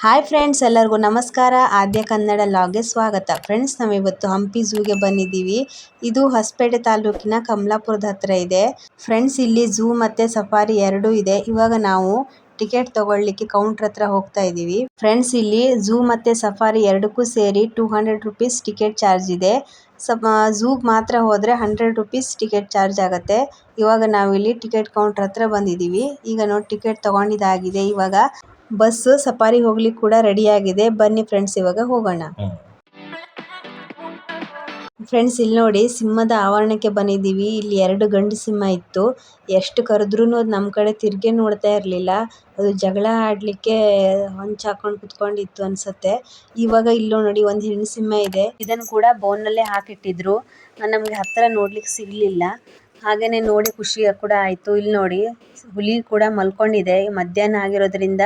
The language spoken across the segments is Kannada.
ಹಾಯ್ ಫ್ರೆಂಡ್ಸ್, ಎಲ್ಲರಿಗೂ ನಮಸ್ಕಾರ. ಆದ್ಯ ಕನ್ನಡ ಲಾಗೆ ಸ್ವಾಗತ. ಫ್ರೆಂಡ್ಸ್, ನಾವಿವತ್ತು ಹಂಪಿ ಝೂಗೆ ಬಂದಿದ್ದೀವಿ. ಇದು ಹೊಸಪೇಟೆ ತಾಲೂಕಿನ ಕಮಲಾಪುರದ ಹತ್ರ ಇದೆ. ಫ್ರೆಂಡ್ಸ್, ಇಲ್ಲಿ ಝೂ ಮತ್ತೆ ಸಫಾರಿ ಎರಡೂ ಇದೆ. ಇವಾಗ ನಾವು ಟಿಕೆಟ್ ತಗೊಳ್ಳಿಕ್ಕೆ ಕೌಂಟರ್ ಹತ್ರ ಹೋಗ್ತಾ ಇದ್ದೀವಿ. ಫ್ರೆಂಡ್ಸ್, ಇಲ್ಲಿ ಝೂ ಮತ್ತೆ ಸಫಾರಿ ಎರಡಕ್ಕೂ ಸೇರಿ two hundred rupees ticket charge ಇದೆ. ಝೂಗ್ ಮಾತ್ರ ಹೋದರೆ ಹಂಡ್ರೆಡ್ ರುಪೀಸ್ ಟಿಕೆಟ್ ಚಾರ್ಜ್ ಆಗುತ್ತೆ. ಇವಾಗ ನಾವಿಲ್ಲಿ ಟಿಕೆಟ್ ಕೌಂಟರ್ ಹತ್ರ ಬಂದಿದ್ದೀವಿ. ಈಗ ನೋಡಿ, ಟಿಕೆಟ್ ತೊಗೊಂಡಿದ್ದಾಗಿದೆ ಇವಾಗ. ಬಸ್ ಸಫಾರಿ ಹೋಗ್ಲಿಕ್ಕೆ ಕೂಡ ರೆಡಿ ಆಗಿದೆ. ಬನ್ನಿ ಫ್ರೆಂಡ್ಸ್ ಇವಾಗ ಹೋಗೋಣ. ಫ್ರೆಂಡ್ಸ್ ಇಲ್ಲಿ ನೋಡಿ ಸಿಂಹದ ಆವರಣಕ್ಕೆ ಬಂದಿದ್ದೀವಿ. ಇಲ್ಲಿ ಎರಡು ಗಂಡು ಸಿಂಹ ಇತ್ತು. ಎಷ್ಟು ಕರೆದ್ರೂ ಅದು ನಮ್ಮ ಕಡೆ ತಿರ್ಗೇ ನೋಡ್ತಾ ಇರಲಿಲ್ಲ. ಅದು ಜಗಳ ಆಡಲಿಕ್ಕೆ ಹೊಂಚ್ ಹಾಕೊಂಡು ಕುತ್ಕೊಂಡಿತ್ತು ಅನ್ಸುತ್ತೆ. ಇವಾಗ ಇಲ್ಲೋ ನೋಡಿ ಒಂದು ಹೆಣ್ಣು ಸಿಂಹ ಇದೆ. ಇದನ್ನು ಕೂಡ ಬೋನಲ್ಲೇ ಹಾಕಿಟ್ಟಿದ್ರು. ನಮಗೆ ಹತ್ತಿರ ನೋಡ್ಲಿಕ್ಕೆ ಸಿಗಲಿಲ್ಲ. ಹಾಗೇನೆ ನೋಡಿ ಖುಷಿ ಕೂಡ ಆಯಿತು. ಇಲ್ಲಿ ನೋಡಿ ಹುಲಿ ಕೂಡ ಮಲ್ಕೊಂಡಿದೆ. ಮಧ್ಯಾಹ್ನ ಆಗಿರೋದ್ರಿಂದ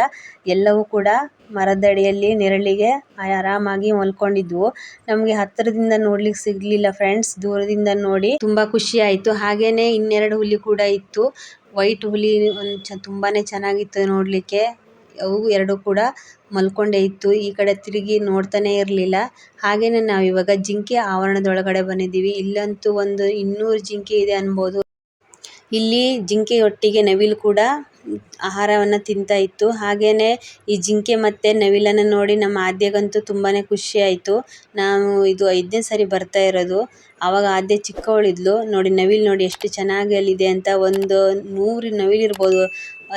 ಎಲ್ಲವೂ ಕೂಡ ಮರದಡಿಯಲ್ಲಿ ನೆರಳಿಗೆ ಆರಾಮಾಗಿ ಮಲ್ಕೊಂಡಿದ್ವು. ನಮಗೆ ಹತ್ತಿರದಿಂದ ನೋಡ್ಲಿಕ್ಕೆ ಸಿಗ್ಲಿಲ್ಲ ಫ್ರೆಂಡ್ಸ್ ದೂರದಿಂದ ನೋಡಿ ತುಂಬಾ ಖುಷಿ ಆಯಿತು. ಹಾಗೇನೆ ಇನ್ನೆರಡು ಹುಲಿ ಕೂಡ ಇತ್ತು. ವೈಟ್ ಹುಲಿ ಒಂದು ತುಂಬಾನೇ ಚೆನ್ನಾಗಿತ್ತು ನೋಡ್ಲಿಕ್ಕೆ. ಅವು ಎರಡು ಕೂಡ ಮಲ್ಕೊಂಡೇ ಇತ್ತು. ಈ ಕಡೆ ತಿರುಗಿ ನೋಡ್ತಾನೆ ಇರಲಿಲ್ಲ. ಹಾಗೇನೆ ನಾವು ಇವಾಗ ಜಿಂಕೆ ಆವರಣದೊಳಗಡೆ ಬಂದಿದ್ದೀವಿ. ಇಲ್ಲಂತೂ ಒಂದು ಇನ್ನೂರು ಜಿಂಕೆ ಇದೆ ಅನ್ಬೋದು. ಇಲ್ಲಿ ಜಿಂಕೆಯೊಟ್ಟಿಗೆ ನವಿಲು ಕೂಡ ಆಹಾರವನ್ನು ತಿಂತಾ ಇತ್ತು. ಹಾಗೇನೆ ಈ ಜಿಂಕೆ ಮತ್ತೆ ನವಿಲನ್ನು ನೋಡಿ ನಮ್ಮ ಆದ್ಯಗಂತೂ ತುಂಬಾನೇ ಖುಷಿ ಆಯಿತು. ನಾವು ಇದು ಐದನೇ ಸರಿ ಬರ್ತಾ ಇರೋದು. ಆವಾಗ ಆದ್ಯ ಚಿಕ್ಕವಳಿದ್ಲು. ನೋಡಿ ನವಿಲು ನೋಡಿ ಎಷ್ಟು ಚೆನ್ನಾಗಿ ಅಲ್ಲಿದೆ ಅಂತ ಒಂದು ನೂರು ನವಿಲು ಇರ್ಬೋದು.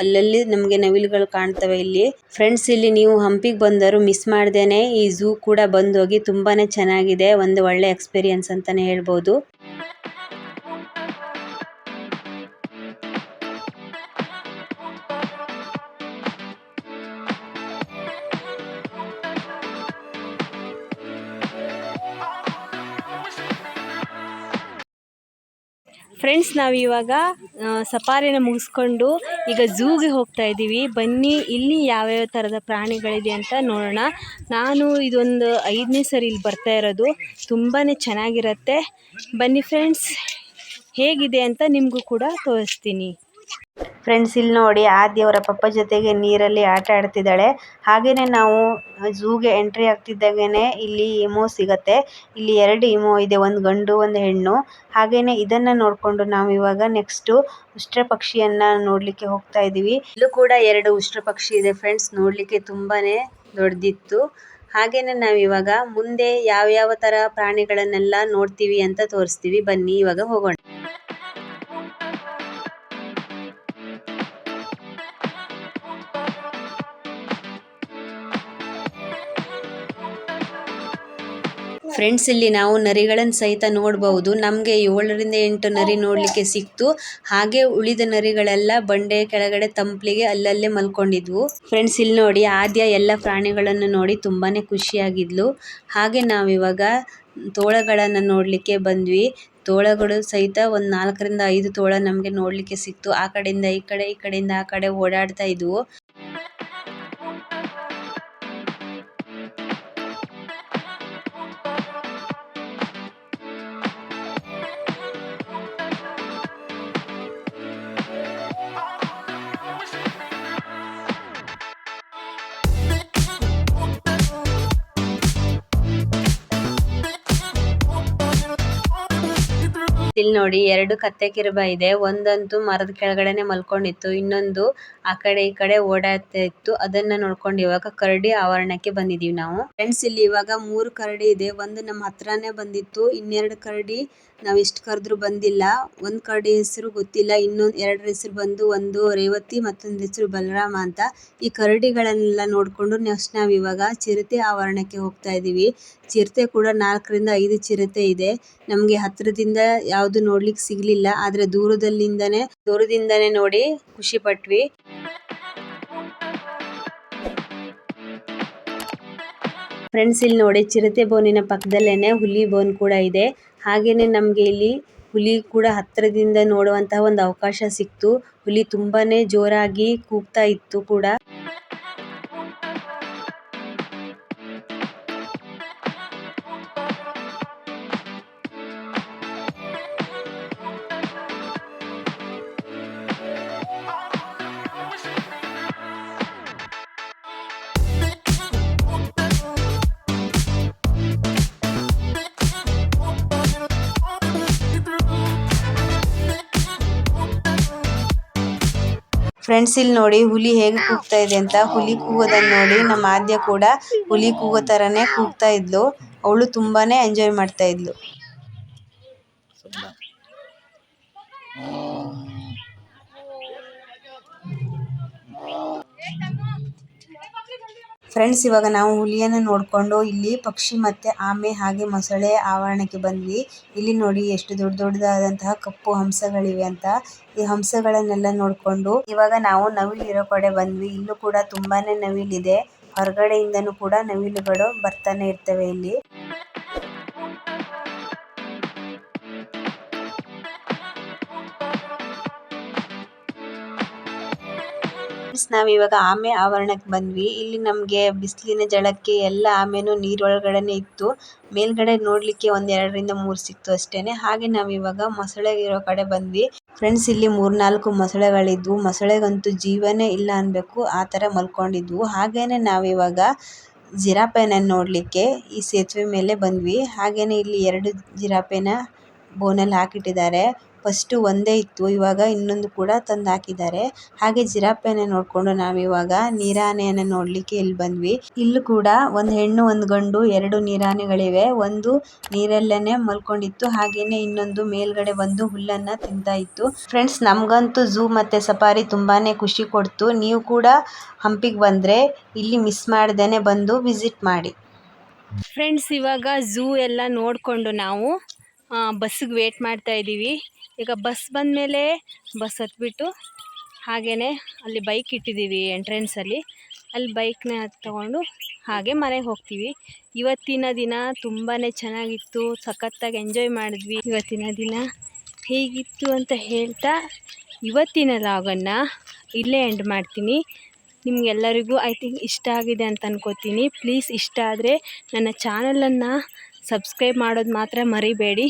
ಅಲ್ಲಲ್ಲಿ ನಮಗೆ ನವಿಲುಗಳು ಕಾಣ್ತವೆ ಇಲ್ಲಿ. ಫ್ರೆಂಡ್ಸ್ ಇಲ್ಲಿ ನೀವು ಹಂಪಿಗೆ ಬಂದರು ಮಿಸ್ ಮಾಡ್ದೇನೆ ಈ ಝೂ ಕೂಡ ಬಂದೋಗಿ ತುಂಬಾನೇ ಚೆನ್ನಾಗಿದೆ. ಒಂದು ಒಳ್ಳೆ ಎಕ್ಸ್ಪೀರಿಯನ್ಸ್ ಅಂತಾನೆ ಹೇಳ್ಬೋದು. ಫ್ರೆಂಡ್ಸ್ ನಾವಿವಾಗ ಸಫಾರಿನ ಮುಗಿಸ್ಕೊಂಡು ಈಗ ಝೂಗೆ ಹೋಗ್ತಾ ಇದ್ದೀವಿ ಬನ್ನಿ, ಇಲ್ಲಿ ಯಾವ್ಯಾವ ಥರದ ಪ್ರಾಣಿಗಳಿದೆ ಅಂತ ನೋಡೋಣ. ನಾನು ಇದೊಂದು ಐದನೇ ಸರಿ ಇಲ್ಲಿ ಬರ್ತಾ ಇರೋದು. ತುಂಬಾ ಚೆನ್ನಾಗಿರತ್ತೆ. ಬನ್ನಿ ಫ್ರೆಂಡ್ಸ್ ಹೇಗಿದೆ ಅಂತ ನಿಮಗೂ ಕೂಡ ತೋರಿಸ್ತೀನಿ. ಫ್ರೆಂಡ್ಸ್ ಇಲ್ಲಿ ನೋಡಿ ಆದ್ಯ ಅವರ ಪಪ್ಪ ಜೊತೆಗೆ ನೀರಲ್ಲಿ ಆಟ ಆಡ್ತಿದ್ದಾಳೆ. ಹಾಗೇನೆ ನಾವು ಝೂಗೆ ಎಂಟ್ರಿ ಆಗ್ತಿದ್ದಾಗೇನೆ ಇಲ್ಲಿ ಇಮೋ ಸಿಗುತ್ತೆ. ಇಲ್ಲಿ ಎರಡು ಇಮೋ ಇದೆ, ಒಂದು ಗಂಡು, ಒಂದು ಹೆಣ್ಣು. ಹಾಗೇನೆ ಇದನ್ನ ನೋಡ್ಕೊಂಡು ನಾವು ಇವಾಗ ನೆಕ್ಸ್ಟ್ ಉಷ್ಟ್ರ ಪಕ್ಷಿಯನ್ನ ನೋಡ್ಲಿಕ್ಕೆ ಹೋಗ್ತಾ ಇದೀವಿ. ಇಲ್ಲೂ ಕೂಡ ಎರಡು ಉಷ್ಟ್ರ ಪಕ್ಷಿ ಇದೆ ಫ್ರೆಂಡ್ಸ್ ನೋಡ್ಲಿಕ್ಕೆ ತುಂಬಾನೇ ದೊಡ್ಡದಿತ್ತು ಹಾಗೇನೆ ನಾವು ಇವಾಗ ಮುಂದೆ ಯಾವ ಯಾವ ತರ ಪ್ರಾಣಿಗಳನ್ನೆಲ್ಲ ನೋಡ್ತೀವಿ ಅಂತ ತೋರಿಸ್ತೀವಿ. ಬನ್ನಿ, ಇವಾಗ ಹೋಗೋಣ. ಫ್ರೆಂಡ್ಸ್ ಇಲ್ಲಿ ನಾವು ನರಿಗಳನ್ನು ಸಹಿತ ನೋಡಬಹುದು. ನಮಗೆ ಏಳರಿಂದ ಎಂಟು ನರಿ ನೋಡಲಿಕ್ಕೆ ಸಿಕ್ತು. ಹಾಗೆ ಉಳಿದ ನರಿಗಳೆಲ್ಲ ಬಂಡೆ ಕೆಳಗಡೆ ತಂಪ್ಲಿಗೆ ಅಲ್ಲಲ್ಲೇ ಮಲ್ಕೊಂಡಿದ್ವು. ಫ್ರೆಂಡ್ಸ್ ಇಲ್ಲಿ ನೋಡಿ, ಆದ್ಯ ಎಲ್ಲ ಪ್ರಾಣಿಗಳನ್ನು ನೋಡಿ ತುಂಬಾನೇ ಖುಷಿಯಾಗಿದ್ಲು. ಹಾಗೆ ನಾವಿವಾಗ ತೋಳಗಳನ್ನು ನೋಡಲಿಕ್ಕೆ ಬಂದ್ವಿ. ತೋಳಗಳು ಸಹಿತ ಒಂದು ನಾಲ್ಕರಿಂದ ಐದು ತೋಳ ನಮಗೆ ನೋಡಲಿಕ್ಕೆ ಸಿಕ್ತು. ಆ ಕಡೆಯಿಂದ ಈ ಕಡೆ, ಈ ಕಡೆಯಿಂದ ಆ ಕಡೆ ಓಡಾಡ್ತಾ ಇದ್ವು. ಇಲ್ಲಿ ನೋಡಿ ಎರಡು ಕತ್ತೆ ಕಿರುಬ ಇದೆ. ಒಂದಂತೂ ಮರದ ಕೆಳಗಡೆನೆ ಮಲ್ಕೊಂಡಿತ್ತು. ಇನ್ನೊಂದು ಆ ಕಡೆ ಈ ಕಡೆ ಓಡಾಡ್ತಾ ಇತ್ತು. ಅದನ್ನ ನೋಡ್ಕೊಂಡು ಇವಾಗ ಕರಡಿ ಆವರಣಕ್ಕೆ ಬಂದಿದೀವಿ ನಾವು. ಫ್ರೆಂಡ್ಸ್ ಇಲ್ಲಿ ಇವಾಗ ಮೂರು ಕರಡಿ ಇದೆ. ಒಂದು ನಮ್ಮ ಹತ್ರನೇ ಬಂದಿತ್ತು. ಇನ್ನೆರಡು ಕರಡಿ ನಾವ್ ಎಷ್ಟು ಕರೆದ್ರು ಬಂದಿಲ್ಲ. ಒಂದ್ ಕರಡಿ ಹೆಸರು ಗೊತ್ತಿಲ್ಲ. ಇನ್ನೊಂದ್ ಎರಡರ ಹೆಸರು ಬಂದು ಒಂದು ರೇವತಿ ಮತ್ತೊಂದ್ ಹೆಸರು ಬಲರಾಮ ಅಂತ. ಈ ಕರಡಿಗಳನ್ನೆಲ್ಲ ನೋಡ್ಕೊಂಡು ನೆಕ್ಸ್ಟ್ ನಾವ್ ಇವಾಗ ಚಿರತೆ ಆವರಣಕ್ಕೆ ಹೋಗ್ತಾ ಇದೀವಿ. ಚಿರತೆ ಕೂಡ ನಾಲ್ಕರಿಂದ ಐದು ಚಿರತೆ ಇದೆ. ನಮಗೆ ಹತ್ರದಿಂದ ಯಾವುದು ನೋಡ್ಲಿಕ್ಕೆ ಸಿಗ್ಲಿಲ್ಲ, ಆದ್ರೆ ದೂರದಲ್ಲಿಂದನೇ, ದೂರದಿಂದನೇ ನೋಡಿ ಖುಷಿ ಪಟ್ವಿ. ಫ್ರೆಂಡ್ಸ್ ಇಲ್ಲಿ ನೋಡಿ ಚಿರತೆ ಬೋನಿನ ಪಕ್ಕದಲ್ಲೇನೆ ಹುಲಿ ಬೋನ್ ಕೂಡ ಇದೆ. ಹಾಗೇನೆ ನಮಗೆ ಇಲ್ಲಿ ಹುಲಿ ಕೂಡ ಹತ್ರದಿಂದ ನೋಡುವಂತಹ ಒಂದು ಅವಕಾಶ ಸಿಕ್ತು. ಹುಲಿ ತುಂಬಾನೇ ಜೋರಾಗಿ ಕೂಗ್ತಾ ಇತ್ತು ಕೂಡ. ಫ್ರೆಂಡ್ಸ್ ಇಲ್ಲಿ ನೋಡಿ ಹುಲಿ ಹೇಗೆ ಕೂಗ್ತಾ ಇದೆ ಅಂತ. ಹುಲಿ ಕೂಗೋದನ್ನ ನೋಡಿ ನಮ್ಮ ಆದ್ಯ ಕೂಡ ಹುಲಿ ಕೂಗೋ ತರಾನೇ ಕೂಗ್ತಾ ಇದ್ಲು. ಅವಳು ತುಂಬಾನೇ ಎಂಜಾಯ್ ಮಾಡ್ತಾ ಇದ್ಲು. ಫ್ರೆಂಡ್ಸ್ ಇವಾಗ ನಾವು ಹುಲಿಯನ್ನು ನೋಡಿಕೊಂಡು ಇಲ್ಲಿ ಪಕ್ಷಿ ಮತ್ತೆ ಆಮೆ ಹಾಗೆ ಮೊಸಳೆ ಆವರಣಕ್ಕೆ ಬಂದ್ವಿ. ಇಲ್ಲಿ ನೋಡಿ ಎಷ್ಟು ದೊಡ್ಡ ದೊಡ್ಡದಾದಂತಹ ಕಪ್ಪು ಹಂಸಗಳಿವೆ ಅಂತ. ಈ ಹಂಸಗಳನ್ನೆಲ್ಲ ನೋಡಿಕೊಂಡು ಇವಾಗ ನಾವು ನವಿಲು ಇರೋ ಕಡೆ ಬಂದ್ವಿ. ಇಲ್ಲೂ ಕೂಡ ತುಂಬಾನೇ ನವಿಲಿದೆ. ಹೊರಗಡೆಯಿಂದನೂ ಕೂಡ ನವಿಲುಗಳು ಬರ್ತಾನೆ ಇರ್ತವೆ ಇಲ್ಲಿ. ಫ್ರೆಂಡ್ಸ್, ನಾವ್ ಆಮೆ ಆವರಣಕ್ಕೆ ಬಂದ್ವಿ. ಇಲ್ಲಿ ನಮಗೆ ಬಿಸಿಲಿನ ಜಳಕ್ಕೆ ಎಲ್ಲ ಆಮೆನೂ ನೀರೊಳಗಡೆನೆ ಇತ್ತು. ಮೇಲ್ಗಡೆ ನೋಡ್ಲಿಕ್ಕೆ ಒಂದ್ ಎರಡರಿಂದ ಮೂರ್ ಸಿಕ್ತು ಅಷ್ಟೇನೆ. ಹಾಗೆ ನಾವು ಇವಾಗ ಮೊಸಳೆ ಇರೋ ಕಡೆ ಬಂದ್ವಿ. ಫ್ರೆಂಡ್ಸ್, ಇಲ್ಲಿ ಮೂರ್ನಾಲ್ಕು ಮೊಸಳೆಗಳಿದ್ವು. ಮೊಸಳೆಗಂತೂ ಜೀವನೇ ಇಲ್ಲ ಅನ್ಬೇಕು. ಆ ತರ ಮಲ್ಕೊಂಡಿದ್ವು. ಹಾಗೇನೆ ನಾವಿವಾಗ ಜಿರಾಪೆನ ನೋಡ್ಲಿಕ್ಕೆ ಈ ಸೇತುವೆ ಮೇಲೆ ಬಂದ್ವಿ. ಹಾಗೇನೆ ಇಲ್ಲಿ ಎರಡು ಜಿರಾಪೆನ ಬೋನಲ್ಲಿ ಹಾಕಿಟ್ಟಿದ್ದಾರೆ. ಫಸ್ಟ್ ಒಂದೇ ಇತ್ತು, ಇವಾಗ ಇನ್ನೊಂದು ಕೂಡ ತಂದು ಹಾಕಿದ್ದಾರೆ. ಹಾಗೆ ಜಿರಾಫೆನ ನೋಡ್ಕೊಂಡು ನಾವಿವಾಗ ನೀರಾನೆಯನ್ನ ನೋಡ್ಲಿಕ್ಕೆ ಇಲ್ಲಿ ಬಂದ್ವಿ. ಇಲ್ಲೂ ಕೂಡ ಒಂದ್ ಹೆಣ್ಣು, ಒಂದ್ ಗಂಡು, ಎರಡು ನೀರಾನೆಗಳಿವೆ. ಒಂದು ನೀರಲ್ಲೇನೆ ಮಲ್ಕೊಂಡಿತ್ತು, ಹಾಗೇನೆ ಇನ್ನೊಂದು ಮೇಲ್ಗಡೆ ಬಂದು ಹುಲ್ಲನ್ನ ತಿಂತಾ ಇತ್ತು. ಫ್ರೆಂಡ್ಸ್ ನಮ್ಗಂತೂ ಝೂ ಮತ್ತೆ ಸಫಾರಿ ತುಂಬಾನೇ ಖುಷಿ ಕೊಡ್ತು. ನೀವು ಕೂಡ ಹಂಪಿಗೆ ಬಂದ್ರೆ ಇಲ್ಲಿ ಮಿಸ್ ಮಾಡ್ದೇನೆ ಬಂದು ವಿಸಿಟ್ ಮಾಡಿ. ಫ್ರೆಂಡ್ಸ್ ಇವಾಗ ಝೂ ಎಲ್ಲ ನೋಡಿಕೊಂಡು ನಾವು ಬಸ್ಸಿಗೆ ವೇಟ್ ಮಾಡ್ತಾ ಇದ್ದೀವಿ. ಈಗ ಬಸ್ ಬಂದಮೇಲೆ ಬಸ್ ಹತ್ಬಿಟ್ಟು ಹಾಗೆಯೇ ಅಲ್ಲಿ ಬೈಕ್ ಇಟ್ಟಿದ್ದೀವಿ ಎಂಟ್ರೆನ್ಸಲ್ಲಿ ಅಲ್ಲಿ. ಬೈಕ್ನ ತಗೊಂಡು ಹಾಗೆ ಮನೆಗೆ ಹೋಗ್ತೀವಿ. ಇವತ್ತಿನ ದಿನ ತುಂಬಾ ಚೆನ್ನಾಗಿತ್ತು, ಸಖತ್ತಾಗಿ ಎಂಜಾಯ್ ಮಾಡಿದ್ವಿ. ಇವತ್ತಿನ ದಿನ ಹೇಗಿತ್ತು ಅಂತ ಹೇಳ್ತಾ ಇವತ್ತಿನ ಲಾಗನ್ನು ಇಲ್ಲೇ ಎಂಡ್ ಮಾಡ್ತೀನಿ. ನಿಮಗೆಲ್ಲರಿಗೂ ಐ ಥಿಂಕ್ ಇಷ್ಟ ಆಗಿದೆ ಅಂತ ಅನ್ಕೋತೀನಿ. ಪ್ಲೀಸ್ ಇಷ್ಟ ಆದರೆ ನನ್ನ ಚಾನಲನ್ನು ಸಬ್ಸ್ಕ್ರೈಬ್ ಮಾಡೋದು ಮಾತ್ರ ಮರಿಬೇಡಿ.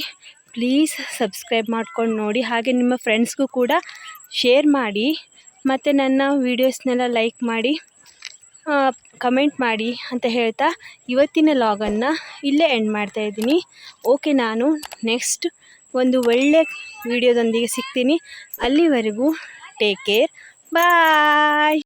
ಪ್ಲೀಸ್ ಸಬ್ಸ್ಕ್ರೈಬ್ ಮಾಡ್ಕೊಂಡು ನೋಡಿ. ಹಾಗೆ ನಿಮ್ಮ ಫ್ರೆಂಡ್ಸ್ಗೂ ಕೂಡ ಶೇರ್ ಮಾಡಿ. ಮತ್ತು ನನ್ನ ವೀಡಿಯೋಸ್ನೆಲ್ಲ ಲೈಕ್ ಮಾಡಿ ಕಮೆಂಟ್ ಮಾಡಿ ಅಂತ ಹೇಳ್ತಾ ಇವತ್ತಿನ ಲಾಗನ್ನು ಇಲ್ಲೇ ಎಂಡ್ ಮಾಡ್ತಾಯಿದ್ದೀನಿ ಓಕೆ, ನಾನು ನೆಕ್ಸ್ಟ್ ಒಂದು ಒಳ್ಳೆ ವಿಡಿಯೋದೊಂದಿಗೆ ಸಿಗ್ತೀನಿ. ಅಲ್ಲಿವರೆಗೂ ಟೇಕ್ ಕೇರ್. ಬಾಯ್!